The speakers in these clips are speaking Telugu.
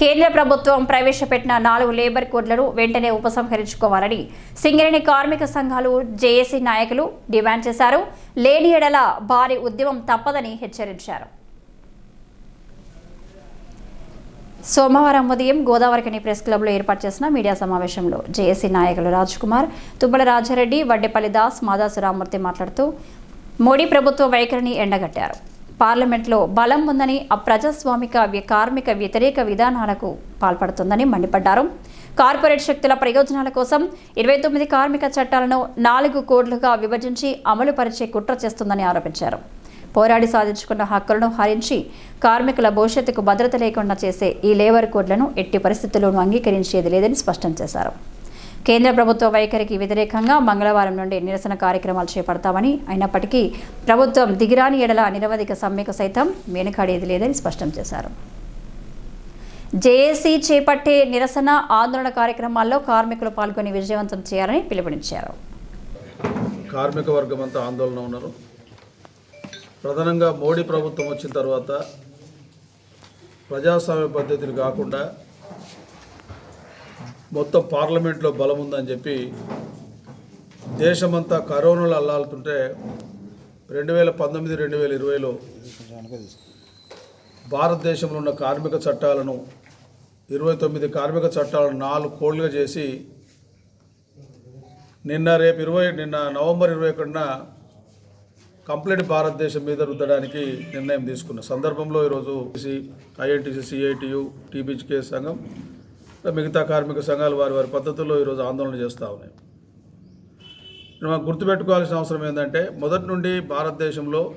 కేంద్ర ప్రభుత్వం ప్రవేశపెట్టిన నాలుగు లేబర్ కోడ్లను వెంటనే ఉపసంహరించుకోవాలని సింగరేణి కార్మిక సంఘాలు జేఏసీ నాయకులు డిమాండ్ చేశారు. లేని ఎడల భారీ ఉద్యమం తప్పదని హెచ్చరించారు. సోమవారం ఉదయం గోదావరికని ప్రెస్ క్లబ్లో ఏర్పాటు చేసిన మీడియా సమావేశంలో జేఏసీ నాయకులు రాజ్ కుమార్ తుబ్బల రాజారెడ్డి వడ్డేపల్లి దాస్ మాదాసు రామూర్తి మాట్లాడుతూ మోడీ ప్రభుత్వ వైఖరిని ఎండగట్టారు. పార్లమెంట్లో బలం ఉందని అప్రజాస్వామిక కార్మిక వ్యతిరేక విధానాలకు పాల్పడుతుందని మండిపడ్డారు. కార్పొరేట్ శక్తుల ప్రయోజనాల కోసం ఇరవై తొమ్మిది కార్మిక చట్టాలను నాలుగు కోడ్లుగా విభజించి అమలు పరిచే కుట్ర చేస్తుందని ఆరోపించారు. పోరాడి సాధించుకున్న హక్కులను హరించి కార్మికుల భవిష్యత్తుకు భద్రత లేకుండా చేసే ఈ లేబర్ కోడ్లను ఎట్టి పరిస్థితుల్లోనూ అంగీకరించేది లేదని స్పష్టం చేశారు. కేంద్ర ప్రభుత్వ వైఖరికి వ్యతిరేకంగా మంగళవారం నుండి నిరసన కార్యక్రమాలు చేపడతామని అయినప్పటికీ ప్రభుత్వం దిగిరాని ఎడల నిరవధిక సమ్మెకు సైతం వెనుకాడేది లేదని స్పష్టం చేశారు. జేఏసీ చేపట్టే నిరసన ఆందోళన కార్యక్రమాల్లో కార్మికులు పాల్గొని విజయవంతం చేయాలని పిలుపునిచ్చారు. కార్మిక వర్గం అంతా ఆందోళన ఉన్నారు. ప్రధానంగా మోడీ ప్రభుత్వం వచ్చిన తర్వాత ప్రజాస్వామ్య పద్ధతిని కాకుండా మొత్తం పార్లమెంట్లో బలం ఉందని చెప్పి దేశమంతా కరోనాలో అల్లాడుతుంటే రెండు వేల పంతొమ్మిది రెండు వేల ఇరవైలో భారతదేశంలో ఉన్న కార్మిక చట్టాలను ఇరవై తొమ్మిది కార్మిక చట్టాలను నాలుగు కోళ్ళుగా చేసి నిన్న రేపు ఇరవై నిన్న నవంబర్ ఇరవై ఒకటిన కంప్లీట్ భారతదేశం మీద రుద్దడానికి నిర్ణయం తీసుకున్న సందర్భంలో ఈరోజు ఐఐటిసి సిఐటియు టీబీజీకే సంఘం మిగతా కార్మిక సంఘాలు వారి వారి పద్ధతుల్లో ఈరోజు ఆందోళన చేస్తూ ఉన్నాయి. మనం గుర్తుపెట్టుకోవాల్సిన అవసరం ఏంటంటే మొదటి నుండి భారతదేశంలో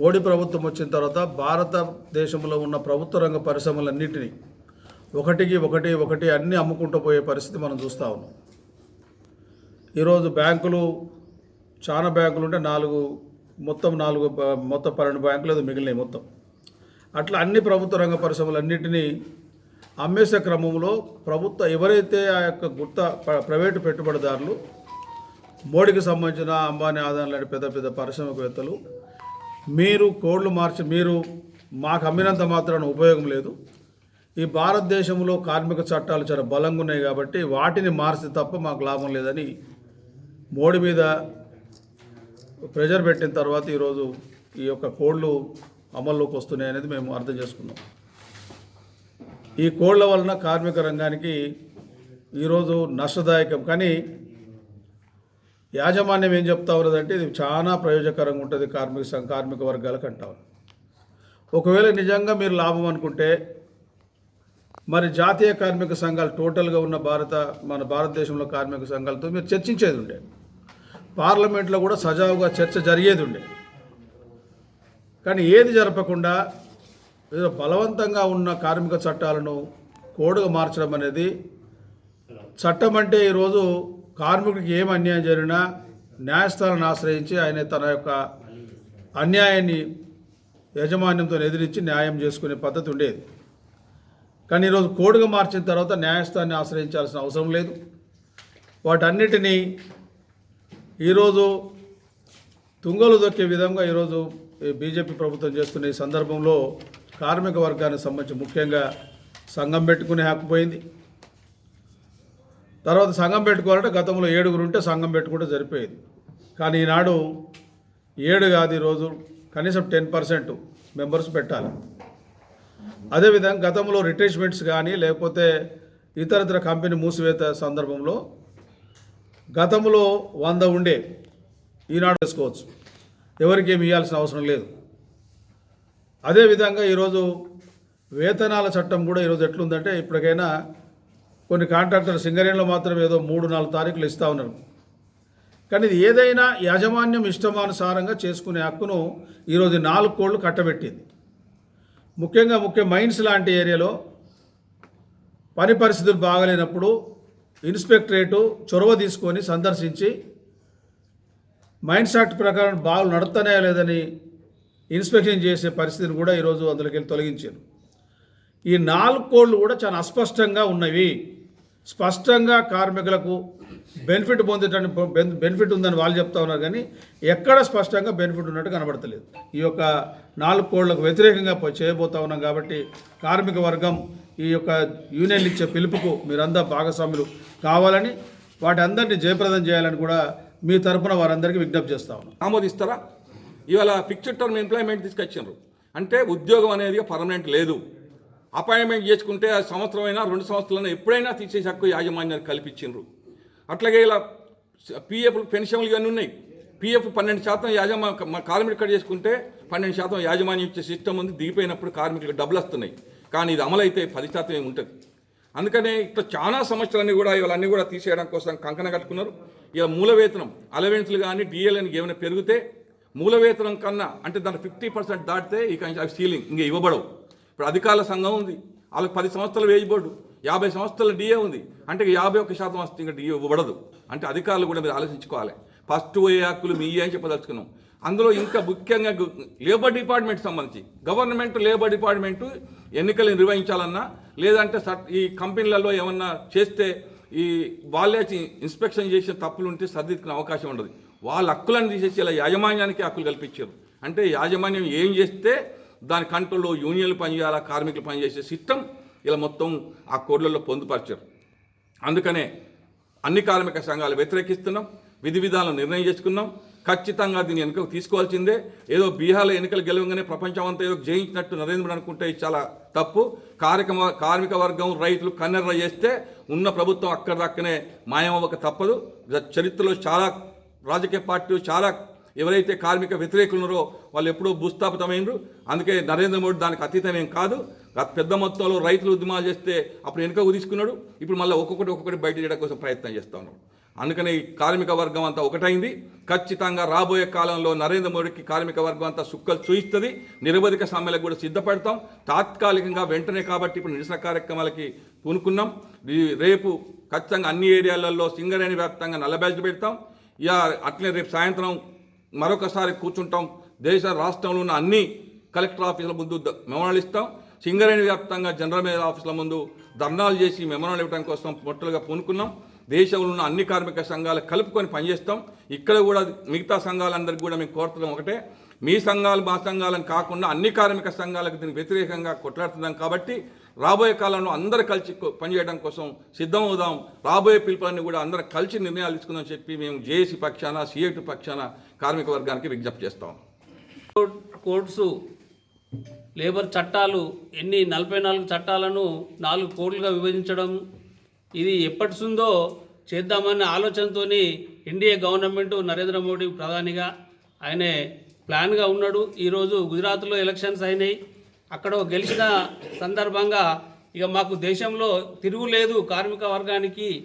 మోడీ ప్రభుత్వం వచ్చిన తర్వాత భారతదేశంలో ఉన్న ప్రభుత్వ రంగ పరిశ్రమలన్నింటినీ ఒకటికి ఒకటి ఒకటి అన్నీ అమ్ముకుంటూ పోయే పరిస్థితి మనం చూస్తూ ఉన్నాం. ఈరోజు బ్యాంకులు చాలా బ్యాంకులు ఉంటే నాలుగు మొత్తం నాలుగు మొత్తం పన్నెండు బ్యాంకులు అది మిగిలినాయి మొత్తం. అట్లా అన్ని ప్రభుత్వ రంగ పరిశ్రమలన్నింటినీ అమ్మేసే క్రమంలో ప్రభుత్వ ఎవరైతే ఆ యొక్క గుర్త ప్ర- ప్రైవేటు పెట్టుబడిదారులు మోడీకి సంబంధించిన అంబానీ ఆదాయం లాంటి పెద్ద పెద్ద పారిశ్రామికవేత్తలు మీరు కోడ్లు మార్చి మీరు మాకు అమ్మినంత మాత్రాన ఉపయోగం లేదు. ఈ భారతదేశంలో కార్మిక చట్టాలు చాలా బలంగా ఉన్నాయి కాబట్టి వాటిని మార్చి తప్ప మాకు లాభం లేదని మోడీ మీద ప్రెజర్ పెట్టిన తర్వాత ఈరోజు ఈ యొక్క కోడ్లు అమల్లోకి వస్తున్నాయి అనేది మేము అర్థం చేసుకున్నాం. ఈ కోళ్ళ వలన కార్మిక రంగానికి ఈరోజు నష్టదాయకం. కానీ యాజమాన్యం ఏం చెప్తా ఉన్నదంటే ఇది చాలా ప్రయోజకరంగా ఉంటుంది కార్మిక సంఘ కార్మిక వర్గాలకు అంటారు ఒకవేళ నిజంగా మీరు లాభం అనుకుంటే మరి జాతీయ కార్మిక సంఘాలు టోటల్గా ఉన్న భారత మన భారతదేశంలో కార్మిక సంఘాలతో మీరు చర్చించేది ఉండే. పార్లమెంట్లో కూడా సజావుగా చర్చ జరిగేది ఉండే. కానీ ఏది జరపకుండా ఏదో బలవంతంగా ఉన్న కార్మిక చట్టాలను కోడుగా మార్చడం అనేది చట్టం అంటే ఈరోజు కార్మికుడికి ఏం అన్యాయం జరిగినా న్యాయస్థానాన్ని ఆశ్రయించి ఆయన తన యొక్క అన్యాయాన్ని యాజమాన్యంతో ఎదిరించి న్యాయం చేసుకునే పద్ధతి ఉండేది. కానీ ఈరోజు కోడుగా మార్చిన తర్వాత న్యాయస్థానాన్ని ఆశ్రయించాల్సిన అవసరం లేదు. వాటన్నిటినీ ఈరోజు తుంగలు దొక్కే విధంగా ఈరోజు ఈ బీజేపీ ప్రభుత్వం చేస్తున్న ఈ సందర్భంలో కార్మిక వర్గానికి సంబంధించి ముఖ్యంగా సంఘం పెట్టుకునే హక్కు పోయింది. తర్వాత సంఘం పెట్టుకోవాలంటే గతంలో ఏడుగురు ఉంటే సంఘం పెట్టుకుంటే సరిపోయేది. కానీ ఈనాడు ఏడు కాదు ఈరోజు కనీసం టెన్ పర్సెంట్ మెంబర్స్ పెట్టాలి. అదేవిధంగా గతంలో రిటైర్మెంట్స్ కానీ లేకపోతే ఇతరత్ర కంపెనీ మూసివేత సందర్భంలో గతంలో వంద ఉండే ఈనాడు చేసుకోవచ్చు ఎవరికి ఏమి ఇవ్వాల్సిన అవసరం లేదు. అదేవిధంగా ఈరోజు వేతనాల చట్టం కూడా ఈరోజు ఎట్లుందంటే ఇప్పటికైనా కొన్ని కాంట్రాక్టర్ సింగరేణిలో మాత్రం ఏదో మూడు నాలుగు తారీఖులు ఇస్తూ ఉన్నారు. కానీ ఇది ఏదైనా యాజమాన్యం ఇష్టమానుసారంగా చేసుకునే హక్కును ఈరోజు నాలుగు కోళ్ళు కట్టబెట్టింది. ముఖ్యంగా ముఖ్య మైన్స్ లాంటి ఏరియాలో పని పరిస్థితులు బాగలేనప్పుడు ఇన్స్పెక్టరేటు చొరవ తీసుకొని సందర్శించి మైన్స్ యాక్ట్ ప్రకారం బాగా నడుతున్నాయా లేదని ఇన్స్పెక్షన్ చేసే పరిస్థితిని కూడా ఈరోజు అందులోకి వెళ్ళి తొలగించారు. ఈ నాలుగు కోళ్ళు కూడా చాలా అస్పష్టంగా ఉన్నవి. స్పష్టంగా కార్మికులకు బెనిఫిట్ పొందేటువంటి బెనిఫిట్ ఉందని వాళ్ళు చెప్తా ఉన్నారు కానీ ఎక్కడ స్పష్టంగా బెనిఫిట్ ఉన్నట్టు కనబడతలేదు. ఈ యొక్క నాలుగు కోళ్ళకు వ్యతిరేకంగా చేయబోతా ఉన్నాం కాబట్టి కార్మిక వర్గం ఈ యొక్క యూనియన్లు ఇచ్చే పిలుపుకు మీరంతా భాగస్వాములు కావాలని వాటి అందరినీ జయప్రదం చేయాలని కూడా మీ తరపున వారందరికీ విజ్ఞప్తి చేస్తా ఉన్నాం. ఆమోదిస్తారా? ఇవాళ ఫిక్స్డ్ టర్మ్ ఎంప్లాయ్మెంట్ తీసుకొచ్చిండ్రు అంటే ఉద్యోగం అనేది పర్మనెంట్ లేదు. అపాయింట్మెంట్ చేసుకుంటే ఆ సంవత్సరం అయినా రెండు సంవత్సరాలైనా ఎప్పుడైనా తీసేసి హక్కు యాజమాన్యాన్ని కల్పించిండ్రు. అట్లాగే ఇలా పిఎఫ్ పెన్షన్లు ఇవన్నీ ఉన్నాయి. పిఎఫ్ పన్నెండు శాతం యాజమా కార్మికులు కార్మికుడు కట్ చేసుకుంటే పన్నెండు శాతం యాజమాన్యం ఇచ్చే సిస్టమ్ ఉంది. దిగిపోయినప్పుడు కార్మికులకు డబ్బులు వస్తున్నాయి. కానీ ఇది అమలైతే పది శాతం ఉంటుంది. అందుకనే ఇట్లా చాలా సమస్యలన్నీ కూడా ఇవన్నీ కూడా తీసేయడం కోసం కంకణ కట్టుకున్నారు. ఇక మూల వేతనం అలవెన్స్లు కానీ డిఎల్ఎన్ ఏమైనా పెరిగితే మూల వేతనం కన్నా అంటే దాని ఫిఫ్టీ పర్సెంట్ దాటితే ఇక అవి సీలింగ్ ఇంకా ఇవ్వబడవు. ఇప్పుడు అధికారుల సంఘం ఉంది. వాళ్ళకి పది సంవత్సరాలు వేయబోడు బోర్డు యాభై సంవత్సరాల డిఏ ఉంది. అంటే యాభై ఒక్క శాతం వస్తే ఇంకా డిఏ ఇవ్వబడదు. అంటే అధికారులు కూడా మీరు ఆలోచించుకోవాలి. ఫస్ట్ పోయే హక్కులు మీ అని చెప్పదలుచుకున్నాం. అందులో ఇంకా ముఖ్యంగా లేబర్ డిపార్ట్మెంట్ సంబంధించి గవర్నమెంట్ లేబర్ డిపార్ట్మెంట్ ఎన్నికలు నిర్వహించాలన్నా లేదంటే ఈ కంపెనీలలో ఏమన్నా చేస్తే ఈ వాళ్ళే ఇన్స్పెక్షన్ చేసిన తప్పులు ఉంటే సర్దిద్దుకునే అవకాశం ఉండదు. వాళ్ళ హక్కులను తీసేసి ఇలా యాజమాన్యానికి హక్కులు కల్పించారు. అంటే యాజమాన్యం ఏం చేస్తే దాని కంట్రోల్లో యూనియన్లు పనిచేయాలా కార్మికులు పనిచేసే సిస్టమ్ ఇలా మొత్తం ఆ కోడ్లలో పొందుపరిచారు. అందుకనే అన్ని కార్మిక సంఘాలు వ్యతిరేకిస్తున్నాం విధి విధానం నిర్ణయం చేసుకున్నాం. ఖచ్చితంగా దీన్ని వెనుకకు తీసుకోవాల్సిందే. ఏదో బీహార్లో ఎన్నికలు గెలవగానే ప్రపంచం అంతా ఏదో జయించినట్టు నరేంద్ర అనుకుంటే చాలా తప్పు. కార్మిక కార్మిక వర్గం రైతులు కన్నెర్ర చేస్తే ఉన్న ప్రభుత్వం అక్కడ దక్కనే మాయమవ్వక తప్పదు. చరిత్రలో చాలా రాజకీయ పార్టీలు చాలా ఎవరైతే కార్మిక వ్యతిరేకులు ఉన్నారో వాళ్ళు ఎప్పుడూ భూస్థాపితమైనరు అందుకే నరేంద్ర మోడీ దానికి అతీతమేం కాదు. పెద్ద మొత్తంలో రైతులు ఉద్యమాలు చేస్తే అప్పుడు వెనుకకు తీసుకున్నాడు. ఇప్పుడు మళ్ళీ ఒక్కొక్కటి ఒక్కొక్కటి బయట చేయడం కోసం ప్రయత్నం చేస్తా ఉన్నాడు. అందుకని ఈ కార్మిక వర్గం అంతా ఒకటైంది. ఖచ్చితంగా రాబోయే కాలంలో నరేంద్ర మోడీకి కార్మిక వర్గం అంతా సుక్కలు చూయిస్తుంది. నిరవధిక సమ్మెలకు కూడా సిద్ధపడతాం. తాత్కాలికంగా వెంటనే కాబట్టి ఇప్పుడు నిరసన కార్యక్రమాలకి పూనుకున్నాం. రేపు ఖచ్చితంగా అన్ని ఏరియాలలో సింగరేణి వ్యాప్తంగా నల్ల నల్లబెల్ట్ పెడతాం. ఇక అట్లే రేపు సాయంత్రం మరొకసారి కూర్చుంటాం. దేశ రాష్ట్రంలో ఉన్న అన్ని కలెక్టర్ ఆఫీసుల ముందు మెమోరాలు ఇస్తాం. సింగరేణి వ్యాప్తంగా జనరల్ మేనేజర్ ఆఫీసుల ముందు ధర్నాలు చేసి మెమోరాలు ఇవ్వడం కోసం మొట్టలుగా పూనుకున్నాం. దేశంలో ఉన్న అన్ని కార్మిక సంఘాలు కలుపుకొని పనిచేస్తాం. ఇక్కడ కూడా మిగతా సంఘాలందరికీ కూడా మేము కోరుతున్నాం ఒకటే. మీ సంఘాలు మా సంఘాలను కాకుండా అన్ని కార్మిక సంఘాలకు దీనికి వ్యతిరేకంగా కొట్లాడుతున్నాం కాబట్టి రాబోయే కాలంలో అందరు కలిసి పనిచేయడం కోసం సిద్ధమవుదాం. రాబోయే పిలుపులన్నీ కూడా అందరం కలిసి నిర్ణయాలు తీసుకుందాం చెప్పి మేము జేఏసీ పక్షాన సిఐటి పక్షాన కార్మిక వర్గానికి విజ్ఞప్తి చేస్తాం. కోడ్స్ లేబర్ చట్టాలు ఎన్ని నలభై నాలుగు చట్టాలను నాలుగు కోడ్లుగా విభజించడం ఇది ఎప్పటిసుందో చేద్దామన్న ఆలోచనతోని ఎన్డీఏ గవర్నమెంట్ నరేంద్ర మోడీ ప్రధానిగా ఆయనే ప్లాన్గా ఉన్నాడు. ఈరోజు గుజరాత్లో ఎలక్షన్స్ అయినాయి. అక్కడ గెలిచిన సందర్భంగా ఇక మాకు దేశంలో తిరుగులేదు కార్మిక వర్గానికి.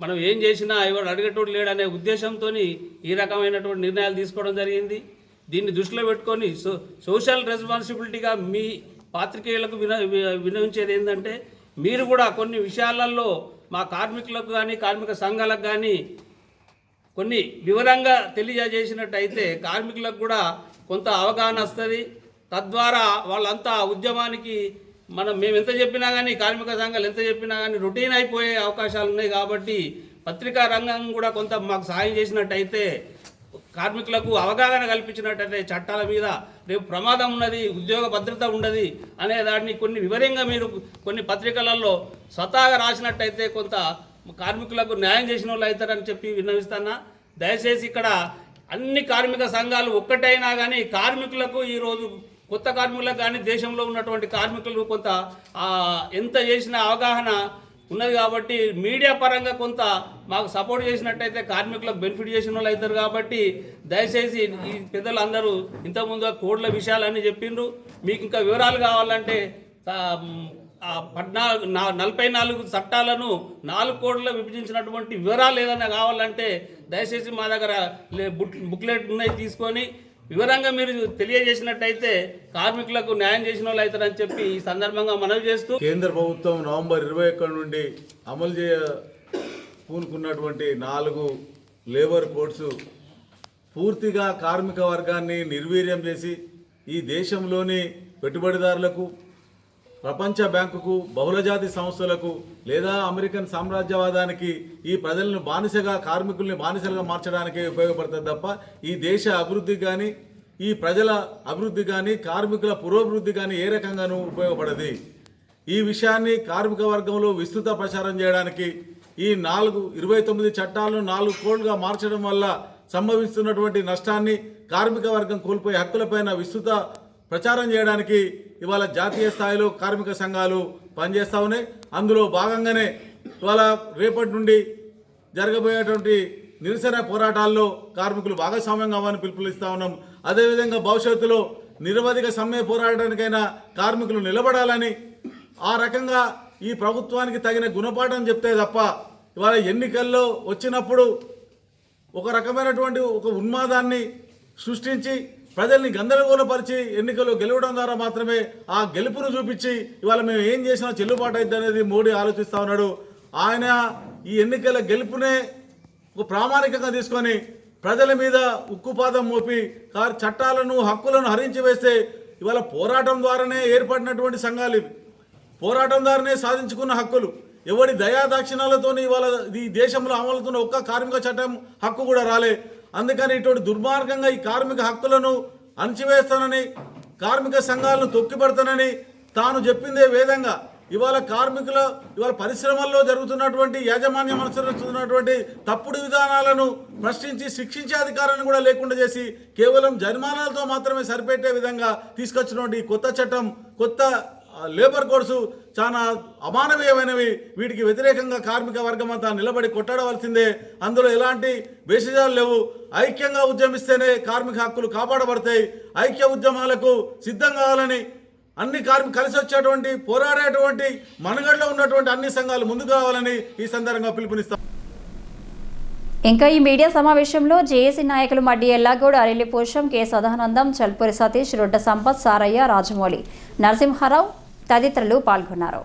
మనం ఏం చేసినా ఎవరు అడిగేటోడు లేడనే ఉద్దేశంతో ఈ రకమైనటువంటి నిర్ణయాలు తీసుకోవడం జరిగింది. దీన్ని దృష్టిలో పెట్టుకొని సో సోషల్ రెస్పాన్సిబిలిటీగా మీ పాత్రికేయులకు విన వి- వినవించేది ఏంటంటే మీరు కూడా కొన్ని విషయాలలో మా కార్మికులకు కానీ కార్మిక సంఘాలకు కానీ కొన్ని వివరంగా తెలియజేసినట్టయితే కార్మికులకు కూడా కొంత అవగాహన వస్తుంది. తద్వారా వాళ్ళంతా ఉద్యమానికి మనం మేము ఎంత చెప్పినా కానీ కార్మిక సంఘాలు ఎంత చెప్పినా కానీ రొటీన్ అయిపోయే అవకాశాలు ఉన్నాయి కాబట్టి పత్రికా రంగం కూడా కొంత మాకు సహాయం చేసినట్టయితే కార్మికులకు అవగాహన కల్పించినట్టయితే చట్టాల మీద రేపు ప్రమాదం ఉన్నది ఉద్యోగ భద్రత ఉన్నది అనే దాన్ని కొన్ని వివరంగా మీరు కొన్ని పత్రికలలో స్వతహాగా రాసినట్టయితే కొంత కార్మికులకు న్యాయం చేసిన వాళ్ళు అవుతారని చెప్పి విన్నవిస్తానా? దయచేసి ఇక్కడ అన్ని కార్మిక సంఘాలు ఒక్కటైనా కానీ కార్మికులకు ఈరోజు కొత్త కార్మికులకు కానీ దేశంలో ఉన్నటువంటి కార్మికులు కొంత ఎంత చేసిన అవగాహన ఉన్నది కాబట్టి మీడియా పరంగా కొంత మాకు సపోర్ట్ చేసినట్టయితే కార్మికులకు బెనిఫిట్ చేసిన వాళ్ళు అవుతారు కాబట్టి దయచేసి ఈ పెద్దలు అందరూ ఇంతకుముందు కోడ్ల విషయాలన్నీ చెప్పిండ్రు. మీకు ఇంకా వివరాలు కావాలంటే పద్నాలుగు నలభై నాలుగు చట్టాలను నాలుగు కోడ్లలో విభజించినటువంటి వివరాలు ఏదైనా కావాలంటే దయచేసి మా దగ్గర లే- బుక్ బుక్లెట్ ఉన్నాయి తీసుకొని వివరంగా మీరు తెలియజేసినట్టయితే కార్మికులకు న్యాయం చేసిన వాళ్ళు అవుతారని చెప్పి ఈ సందర్భంగా మనవి చేస్తూ కేంద్ర ప్రభుత్వం నవంబర్ ఇరవై ఒకటి నుండి అమలు చేయ పూనుకున్నటువంటి నాలుగు లేబర్ కోడ్స్ పూర్తిగా కార్మిక వర్గాన్ని నిర్వీర్యం చేసి ఈ దేశంలోని పెట్టుబడిదారులకు ప్రపంచ బ్యాంకుకు బహుళజాతి సంస్థలకు లేదా అమెరికన్ సామ్రాజ్యవాదానికి ఈ ప్రజలను బానిసగా కార్మికుల్ని బానిసలుగా మార్చడానికే ఉపయోగపడుతుంది తప్ప ఈ దేశ అభివృద్ధి కానీ ఈ ప్రజల అభివృద్ధి కానీ కార్మికుల పురోభివృద్ధి కానీ ఏ రకంగానూ ఉపయోగపడది. ఈ విషయాన్ని కార్మిక వర్గంలో విస్తృత ప్రచారం చేయడానికి ఈ నాలుగు ఇరవై తొమ్మిది చట్టాలను నాలుగు కోడ్లుగా మార్చడం వల్ల సంభవిస్తున్నటువంటి నష్టాన్ని కార్మిక వర్గం కోల్పోయే హక్కులపైన విస్తృత ప్రచారం చేయడానికి ఇవాళ జాతీయ స్థాయిలో కార్మిక సంఘాలు పనిచేస్తూ ఉన్నాయి. అందులో భాగంగానే ఇవాళ రేపటి నుండి జరగబోయేటువంటి నిరసన పోరాటాల్లో కార్మికులు భాగస్వామ్యం కావాలని పిలుపునిస్తా ఉన్నాం. అదేవిధంగా భవిష్యత్తులో నిరవధిక సమ్మె పోరాటానికైనా కార్మికులు నిలబడాలని ఆ రకంగా ఈ ప్రభుత్వానికి తగిన గుణపాఠం చెప్తే తప్ప ఇవాళ ఎన్నికల్లో వచ్చినప్పుడు ఒక రకమైనటువంటి ఒక ఉన్మాదాన్ని సృష్టించి ప్రజల్ని గందరగోళపరిచి ఎన్నికల్లో గెలవడం ద్వారా మాత్రమే ఆ గెలుపును చూపించి ఇవాళ మేము ఏం చేసినా చెల్లుబాటు అయింది అనేది మోడీ ఆలోచిస్తా ఉన్నాడు. ఆయన ఈ ఎన్నికల గెలుపునే ఒక ప్రామాణికంగా తీసుకొని ప్రజల మీద ఉక్కుపాదం మోపి చట్టాలను హక్కులను హరించి వేస్తే ఇవాళ పోరాటం ద్వారానే ఏర్పడినటువంటి సంఘాలు ఇవి. పోరాటం ద్వారానే సాధించుకున్న హక్కులు. ఎవరి దయాదాక్షిణాలతో ఇవాళ ఈ దేశంలో అమలుతున్న ఒక్క కార్మిక చట్టం హక్కు కూడా రాలే. అందుకని ఇటువంటి దుర్మార్గంగా ఈ కార్మిక హక్కులను అణచివేస్తానని కార్మిక సంఘాలను తొక్కిపడతానని తాను చెప్పిందే వేదంగా. ఇవాళ కార్మికుల ఇవాళ పరిశ్రమల్లో జరుగుతున్నటువంటి యాజమాన్యం అనుసరిస్తున్నటువంటి తప్పుడు విధానాలను ప్రశ్నించి శిక్షించే అధికారాన్ని కూడా లేకుండా చేసి కేవలం జరిమానాలతో మాత్రమే సరిపెట్టే విధంగా తీసుకొచ్చినటువంటి కొత్త చట్టం కొత్త లేబర్ కోడ్సు చాలా అమానవీయమైనవి. వీటికి వ్యతిరేకంగా కార్మిక వర్గం అంతా నిలబడి కొట్టాడవలసిందే అందులో ఎలాంటి భేషజాలు లేవు. ఐక్యంగా ఉద్యమిస్తేనే కార్మిక హక్కులు కాపాడబడతాయి. ఐక్య ఉద్యమాలకు సిద్ధం కావాలని అన్ని కార్మిక కలిసి వచ్చేటువంటి పోరాడేటువంటి మనుగడలో ఉన్నటువంటి అన్ని సంఘాలు ముందు కావాలని ఈ సందర్భంగా పిలుపునిస్తాం. ఇంకా ఈ మీడియా సమావేశంలో జేఏసీ నాయకులు మడ్డి ఎల్లాగౌడ్ అరెల్లి పోషం కె సదానందం చల్పూరి సతీష్ రొడ్డ సంపత్ సారయ్య రాజమౌళి నరసింహారావు తదితరులు పాల్గొన్నారు.